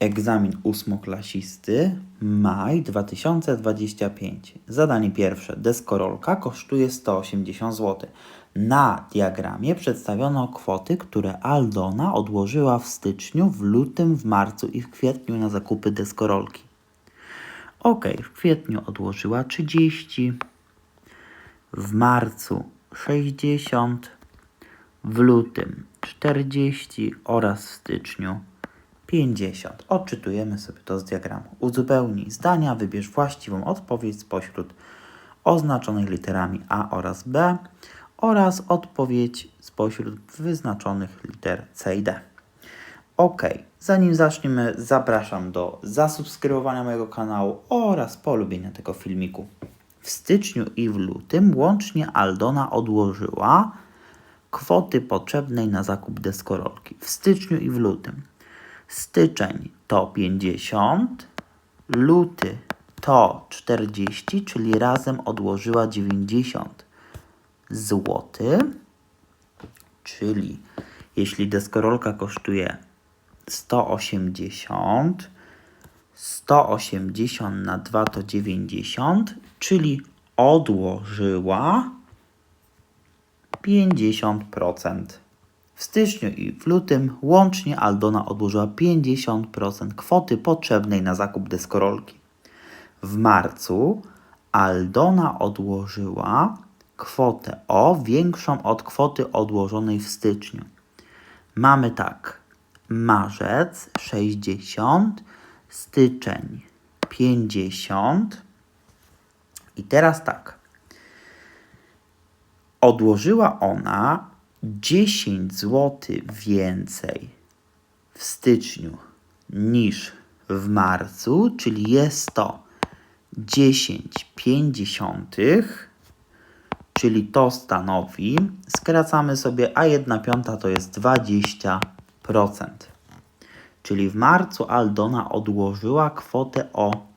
Egzamin ósmoklasisty, maj 2025. Zadanie pierwsze. Deskorolka kosztuje 180 zł. Na diagramie przedstawiono kwoty, które Aldona odłożyła w styczniu, w lutym, w marcu i w kwietniu na zakupy deskorolki. Ok, w kwietniu odłożyła 30, w marcu 60, w lutym 40 oraz w styczniu 50. Odczytujemy sobie to z diagramu. Uzupełnij zdania, wybierz właściwą odpowiedź spośród oznaczonych literami A oraz B oraz odpowiedź spośród wyznaczonych liter C i D. Ok, zanim zaczniemy, zapraszam do zasubskrybowania mojego kanału oraz polubienia tego filmiku. W styczniu i w lutym łącznie Aldona odłożyła kwoty potrzebnej na zakup deskorolki. W styczniu i w lutym. Styczeń to 50, luty to 40, czyli razem odłożyła 90 zł. Czyli jeśli deskorolka kosztuje 180, 180 na 2 to 90, czyli odłożyła 50%. W styczniu i w lutym łącznie Aldona odłożyła 50% kwoty potrzebnej na zakup deskorolki. W marcu Aldona odłożyła kwotę o większą od kwoty odłożonej w styczniu. Mamy tak: marzec 60, styczeń 50. I teraz tak. Odłożyła ona 10 zł więcej w styczniu niż w marcu, czyli jest to 10 pięćdziesiątych, czyli to stanowi, skracamy sobie, a 1 piąta to jest 20%. Czyli w marcu Aldona odłożyła kwotę o